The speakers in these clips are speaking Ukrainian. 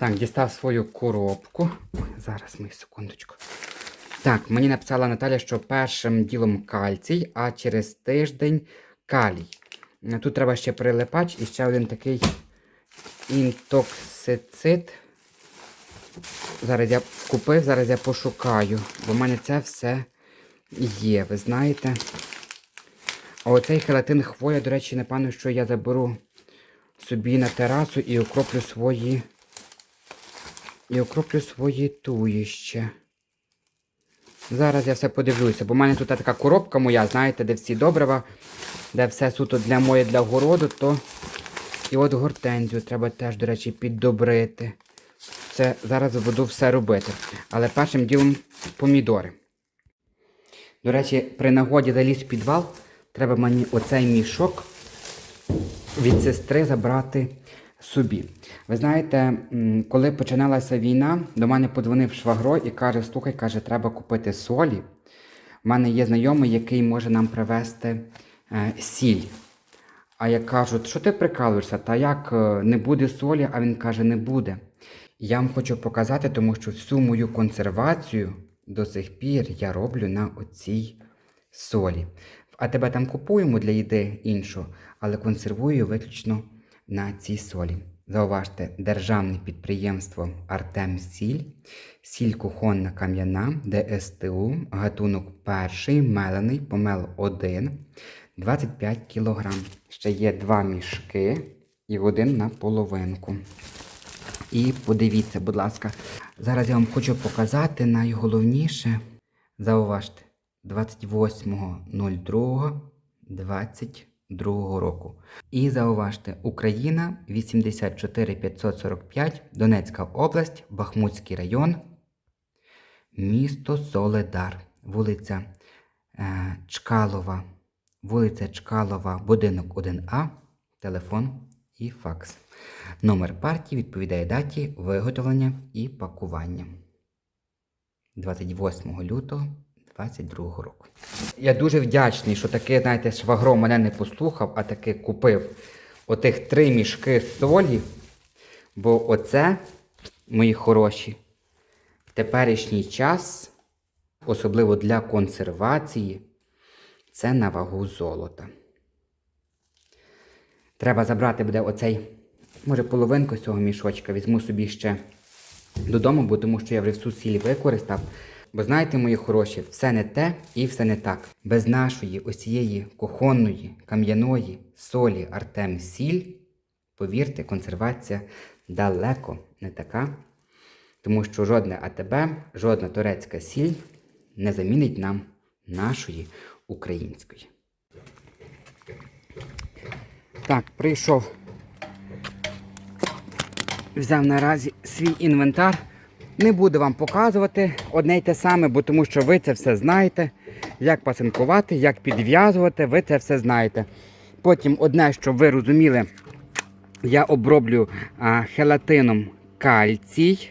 Так, дістав свою коробку. Зараз ми секундочку. Так, мені написала Наталя, що першим ділом кальцій, а через тиждень калій. Тут треба ще прилипач і ще один такий інтоксицид. Зараз я купив, зараз я пошукаю, бо в мене це все є, ви знаєте. А оцей хелатин хвоя, до речі, напевно, що я заберу собі на терасу і окроплю свої. І окроплю свої туїще. Зараз я все подивлюся, бо в мене тут така коробка моя, знаєте, де всі добрива, де все суто для моє для городу, то і от гортензію треба теж, до речі, піддобрити. Це зараз буду все робити. Але першим ділом помідори. До речі, при нагоді заліз в підвал, треба мені оцей мішок від сестри забрати собі. Ви знаєте, коли починалася війна, до мене подзвонив швагро і каже: слухай, каже, треба купити солі. У мене є знайомий, який може нам привезти е, сіль. А я кажу, що ти прикалуєшся? Та як е, не буде солі? А він каже, не буде. Я вам хочу показати, тому що всю мою консервацію до сих пір я роблю на оцій солі. А тебе там купуємо для їди іншу, але консервую виключно на цій солі. Зауважте, державне підприємство Артем Сіль, кухонна кам'яна, ДСТУ, гатунок перший, мелений, помел 1, 25 кг. Ще є два мішки і один на половинку. І подивіться, будь ласка, зараз я вам хочу показати найголовніше. Зауважте, 28.02.22 року. І зауважте, Україна 84545, Донецька область, Бахмутський район, місто Соледар, вулиця е, Чкалова, вулиця Чкалова, будинок 1А, телефон і факс. Номер партії відповідає даті виготовлення і пакування. 28 лютого 22 року. Я дуже вдячний, що таки, знаєте, швагро мене не послухав, а таки купив отих три мішки солі. Бо оце, мої хороші, в теперішній час, особливо для консервації, це на вагу золота. Треба забрати буде оцей, може, половинку з цього мішочка. Візьму собі ще додому, бо тому що я вже всю сіль використав. Бо знаєте, мої хороші, все не те і все не так. Без нашої ось цієї кухонної, кам'яної солі Артем Сіль, повірте, консервація далеко не така. Тому що жодне АТБ, жодна турецька сіль не замінить нам нашої української. Так, прийшов. Взяв наразі свій інвентар. Не буду вам показувати одне й те саме, бо тому що ви це все знаєте. Як пасинкувати, як підв'язувати, ви це все знаєте. Потім одне, щоб ви розуміли, я оброблю а, хелатином кальцій,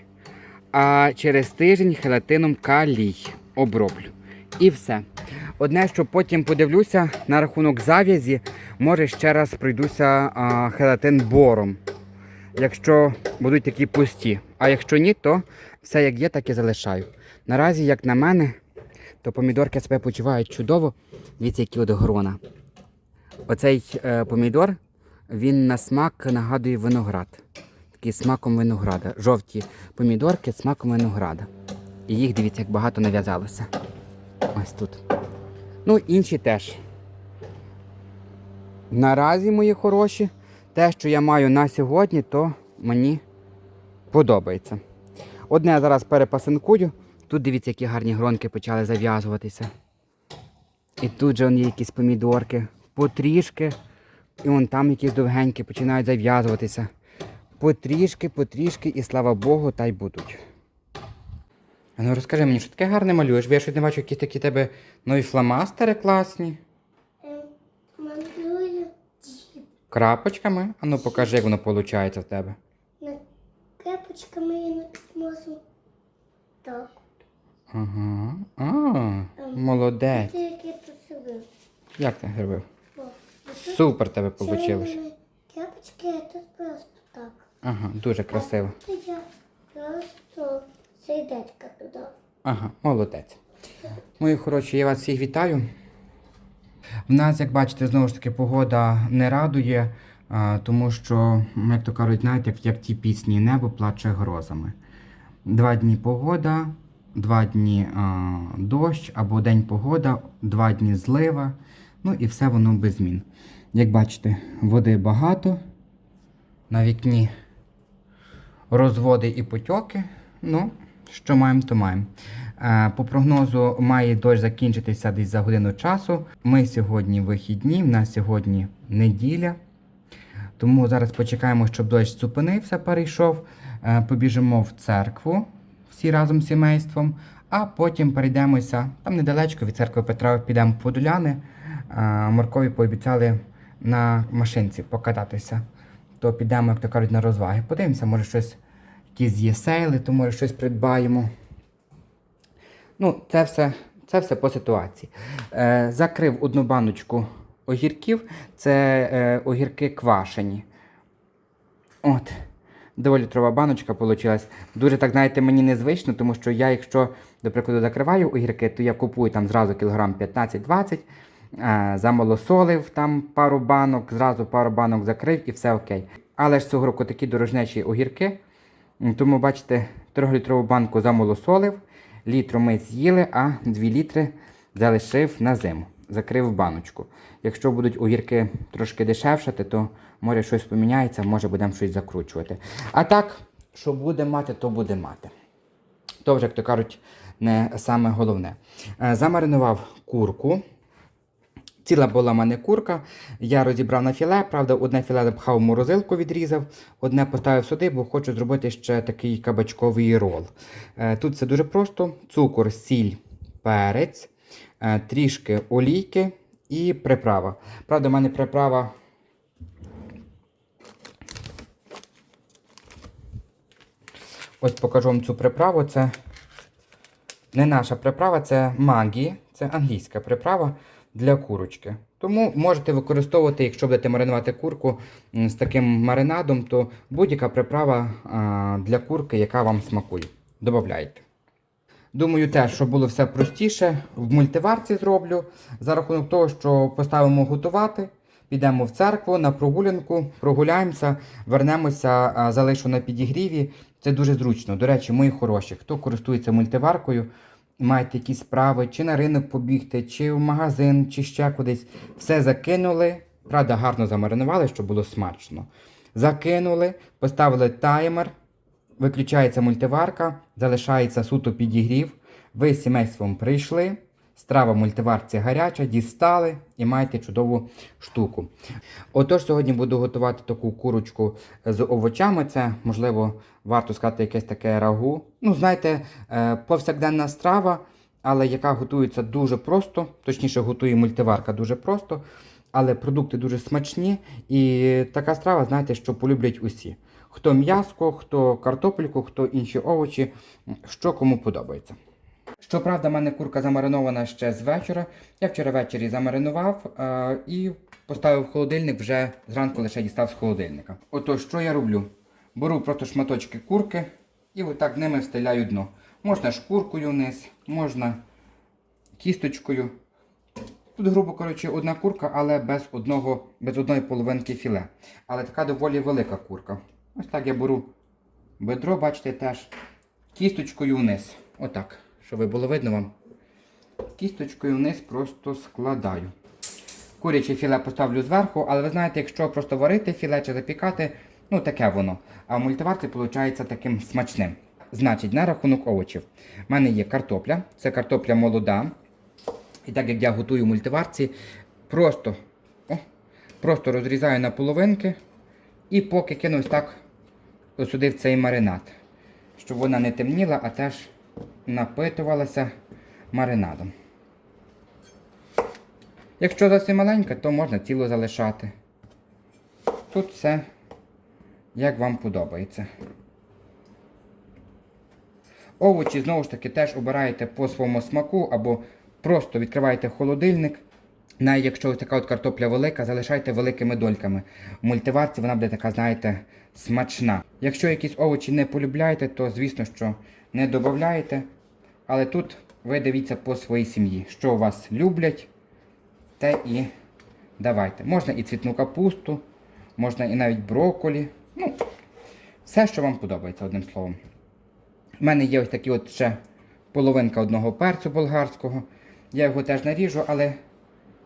а через тиждень хелатином калій оброблю. І все. Одне, що потім подивлюся на рахунок зав'язі, може ще раз пройдуся а, хелатин бором. Якщо будуть такі пусті. А якщо ні, то все як є, так і залишаю. Наразі, як на мене, то помідорки себе почувають чудово. Дивіться, які от грона. Оцей е, помідор, він на смак нагадує виноград. Такий смаком винограда. Жовті помідорки смаком винограда. І їх дивіться, як багато нав'язалося. Ось тут. Ну, інші теж. Наразі, мої хороші, те, що я маю на сьогодні, то мені подобається. Одне я зараз перепасинкую. Тут дивіться, які гарні гронки почали зав'язуватися. І тут же є якісь помідорки. Потрішки. І вон там якісь довгенькі починають зав'язуватися. Потрішки, потрішки, і слава Богу, та й будуть. Ну розкажи мені, що таке гарне малюєш, бо я щось не бачу, які такі тебе нові фломастери класні. Ем, Малюю. Крапочками. А ну покажи, як воно виходить в тебе. На кепочками я не можу. Так. Ага. А, молодець. Це як я посадив. Як ти зробив? Супер тебе вийшло. Червоні Кепочки, тут просто так. Ага, дуже красиво. Це я сердечко туди. Ага, молодець. Мої хороші, я вас всіх вітаю. В нас, як бачите, знову ж таки погода не радує, тому що, як то кажуть, знаєте, як, як ті пісні небо плаче грозами. Два дні погода, два дні а, дощ або день погода, два дні злива. Ну і все воно без змін. Як бачите, води багато. На вікні розводи і потьоки. Ну, що маємо, то маємо. Е, По прогнозу має дощ закінчитися десь за годину часу. Ми сьогодні вихідні, в нас сьогодні неділя. Тому зараз почекаємо, щоб дощ зупинився, перейшов. Е, Побіжимо в церкву всі разом з сімейством, а потім перейдемося там недалечко від церкви Петра підемо по Доляни. Е, Маркові пообіцяли на машинці покататися. То підемо, як то кажуть, на розваги. Подивимося, може щось, якісь є сейли, то може щось придбаємо. Ну, це все, це все по ситуації. Е, закрив одну баночку огірків. Це е, огірки квашені. От. Дволітрова баночка вийшла. Дуже так, знаєте, мені незвично, тому що я, якщо, до прикладу, закриваю огірки, то я купую там зразу кілограм 15-20, е, замолосолив там пару банок, зразу пару банок закрив і все окей. Але ж цього року такі дорожнячі огірки. Тому, бачите, 3-літрову банку замолосолив, літру ми з'їли, а 2 літри залишив на зиму. Закрив баночку. Якщо будуть огірки трошки дешевшати, то може щось поміняється, може будемо щось закручувати. А так, що буде мати, то буде мати. То вже, як то кажуть, не саме головне. Е, Замаринував курку. Ціла була в мене курка. Я розібрав на філе. Правда, одне філе запхав в морозилку, відрізав, одне поставив сюди, бо хочу зробити ще такий кабачковий рол. Е, Тут все дуже просто: цукор, сіль, перець, е, трішки олійки і приправа. Правда, в мене приправа. Ось покажу вам цю приправу. Це не наша приправа, це магі, це англійська приправа для курочки. Тому можете використовувати, якщо будете маринувати курку з таким маринадом, то будь-яка приправа для курки, яка вам смакує. Добавляйте. Думаю, теж, щоб було все простіше, в мультиварці зроблю. За рахунок того, що поставимо готувати, підемо в церкву на прогулянку, прогуляємося, вернемося, залишу на підігріві. Це дуже зручно. До речі, мої хороші, хто користується мультиваркою, маєте якісь справи, чи на ринок побігти, чи в магазин, чи ще кудись. Все закинули. Правда, гарно замаринували, щоб було смачно. Закинули, поставили таймер, виключається мультиварка, залишається суто підігрів. Ви з сімейством прийшли, страва мультиварці гаряча, дістали і маєте чудову штуку. Отож, сьогодні буду готувати таку курочку з овочами. Це, можливо, варто сказати, якесь таке рагу. Ну, знаєте, е, повсякденна страва, але яка готується дуже просто, точніше, готує мультиварка дуже просто. Але продукти дуже смачні, і така страва, знаєте, що полюблять усі. Хто м'яско, хто картопельку, хто інші овочі, що кому подобається. Щоправда, в мене курка замаринована ще з вечора. Я вчора ввечері замаринував е, і поставив в холодильник, вже зранку лише дістав з холодильника. Отож, що я роблю? Беру просто шматочки курки і отак ними встиляю дно. Можна шкуркою вниз, можна кісточкою. Тут, грубо кажучи, одна курка, але без, одного, без одної половинки філе. Але така доволі велика курка. Ось так я беру бедро, бачите, теж кісточкою вниз. Отак, щоб було видно вам. Кісточкою вниз просто складаю. Куряче філе поставлю зверху, але ви знаєте, якщо просто варити філе чи запікати, ну таке воно. А в мультиварці виходить таким смачним. Значить, на рахунок овочів. У мене є картопля, це картопля молода. І так як я готую в мультиварці, просто, о, просто розрізаю на половинки і поки кину ось так сюди в цей маринад. Щоб вона не темніла, а теж напитувалася маринадом. Якщо зовсім маленька, то можна цілу залишати. Тут все як вам подобається. Овочі, знову ж таки, теж обираєте по своєму смаку або просто відкриваєте холодильник. Навіть якщо ось така от картопля велика, залишайте великими дольками. В мультиварці вона буде така, знаєте, смачна. Якщо якісь овочі не полюбляєте, то звісно, що не додаєте. Але тут ви дивіться по своїй сім'ї, що вас люблять, те і давайте. Можна і цвітну капусту, можна і навіть брокколі. Ну, все, що вам подобається, одним словом. У мене є ось такі от ще половинка одного перцю болгарського. Я його теж наріжу, але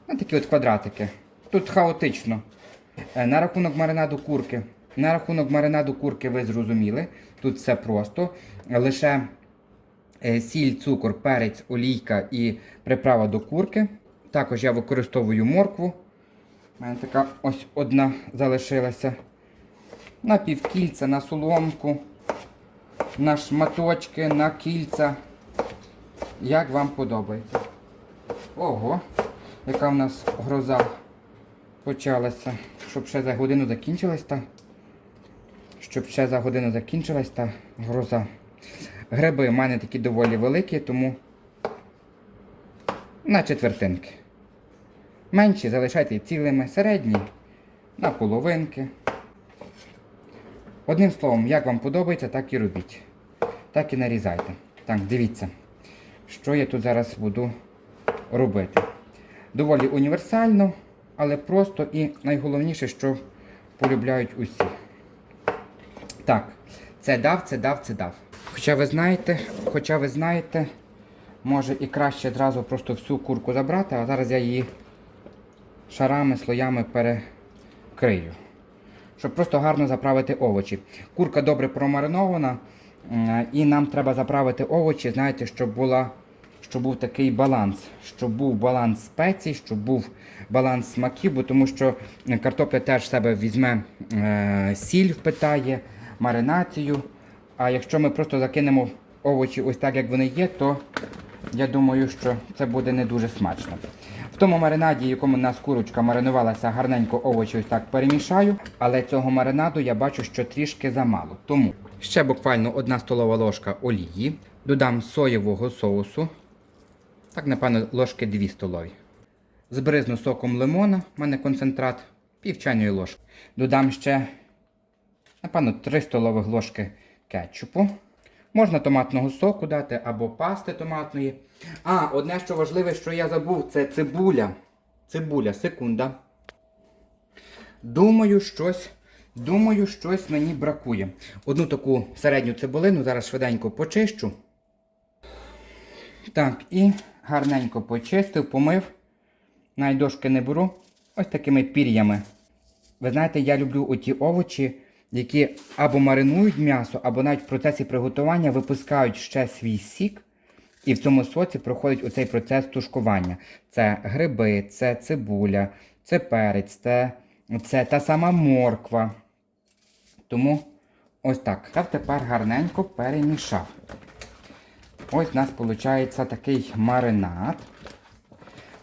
на такі от квадратики. Тут хаотично. Е, На рахунок маринаду курки. На рахунок маринаду курки ви зрозуміли. Тут все просто. Лише сіль, цукор, перець, олійка і приправа до курки. Також я використовую моркву. У мене така ось одна залишилася. На півкільця, на соломку, на шматочки, на кільця. Як вам подобається? Ого, яка в нас гроза почалася. Щоб ще за годину закінчилась та. Щоб ще за годину закінчилась та гроза. Гриби в мене такі доволі великі, тому на четвертинки. Менші залишайте цілими, середні на половинки. Одним словом, як вам подобається, так і робіть. Так і нарізайте. Так, дивіться, що я тут зараз буду робити. Доволі універсально, але просто і найголовніше, що полюбляють усі. Так, це дав, це дав, це дав. Хоча ви знаєте, хоча ви знаєте, може і краще зразу просто всю курку забрати, а зараз я її шарами, слоями перекрию. Щоб просто гарно заправити овочі. Курка добре промаринована, і нам треба заправити овочі, знаєте, щоб була. Щоб був такий баланс, щоб був баланс спецій, щоб був баланс смаків, бо тому що картопля теж в себе візьме е, сіль, впитає, маринацію. А якщо ми просто закинемо овочі ось так, як вони є, то я думаю, що це буде не дуже смачно. В тому маринаді, якому у нас курочка маринувалася, гарненько овочі ось так перемішаю, але цього маринаду я бачу, що трішки замало. Тому ще буквально одна столова ложка олії, додам соєвого соусу. Так, напевно, ложки 2 столові. Збризну соком лимона, в мене концентрат, пів чайної ложки. Додам ще, напевно, 3 столових ложки кетчупу. Можна томатного соку дати або пасти томатної. А, одне, що важливе, що я забув, це цибуля. Цибуля, секунда. Думаю, щось. Думаю, щось мені бракує. Одну таку середню цибулину зараз швиденько почищу. Так, і гарненько почистив, помив. Навіть дошки не беру. Ось такими пір'ями. Ви знаєте, я люблю оті овочі, які або маринують м'ясо, або навіть в процесі приготування випускають ще свій сік. І в цьому соці проходить оцей процес тушкування. Це гриби, це цибуля, це перець, це, це та сама морква. Тому ось так. Я тепер гарненько перемішав. Ось у нас виходить такий маринад.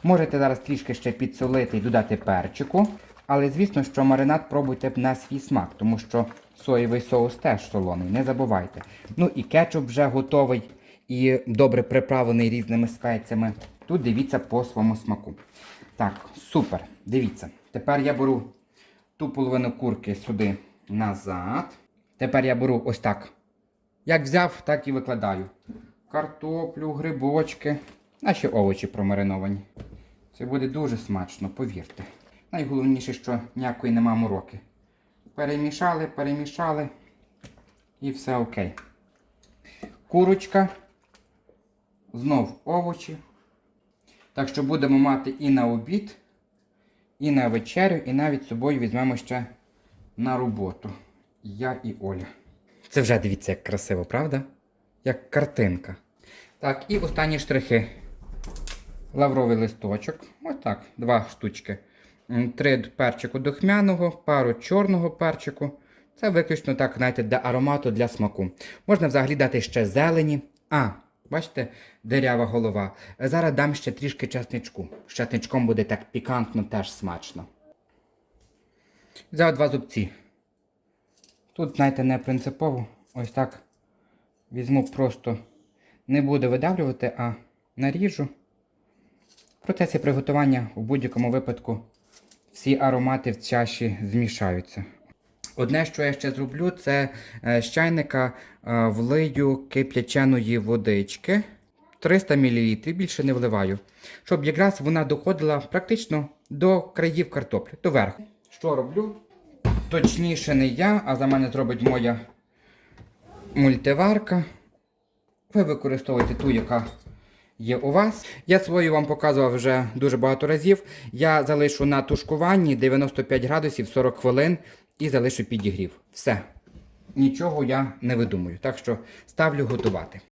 Можете зараз трішки ще підсолити і додати перчику. Але звісно, що маринад пробуйте на свій смак, тому що соєвий соус теж солоний, не забувайте. Ну і кетчуп вже готовий і добре приправлений різними спеціями. Тут дивіться по своєму смаку. Так, супер. Дивіться. Тепер я беру ту половину курки сюди назад. Тепер я беру ось так. Як взяв, так і викладаю. Картоплю, грибочки, наші овочі промариновані. Це буде дуже смачно, повірте. Найголовніше, що ніякої нема мороки. Перемішали, перемішали і все окей. Курочка. Знов овочі. Так що будемо мати і на обід, і на вечерю, і навіть з собою візьмемо ще на роботу. Я і Оля. Це вже дивіться, як красиво, правда? Як картинка. Так, і останні штрихи. Лавровий листочок. Ось так, два штучки. Три перчику духмяного, пару чорного перчику. Це виключно так, знаєте, для аромату, для смаку. Можна взагалі дати ще зелені. А, бачите, дирява голова. Зараз дам ще трішки часничку. З часничком буде так пікантно, теж смачно. Взяв два зубці. Тут, знаєте, не принципово. Ось так візьму просто, не буду видавлювати, а наріжу. В процесі приготування у будь-якому випадку всі аромати в чаші змішаються. Одне, що я ще зроблю, це е, з чайника е, влию кип'яченої водички 300 мл, більше не вливаю, щоб якраз вона доходила практично до країв картоплі, до верху. Що роблю? Точніше не я, а за мене зробить моя мультиварка. Ви використовуєте ту, яка є у вас. Я свою вам показував вже дуже багато разів. Я залишу на тушкуванні 95 градусів 40 хвилин і залишу підігрів. Все. Нічого я не видумую. Так що ставлю готувати.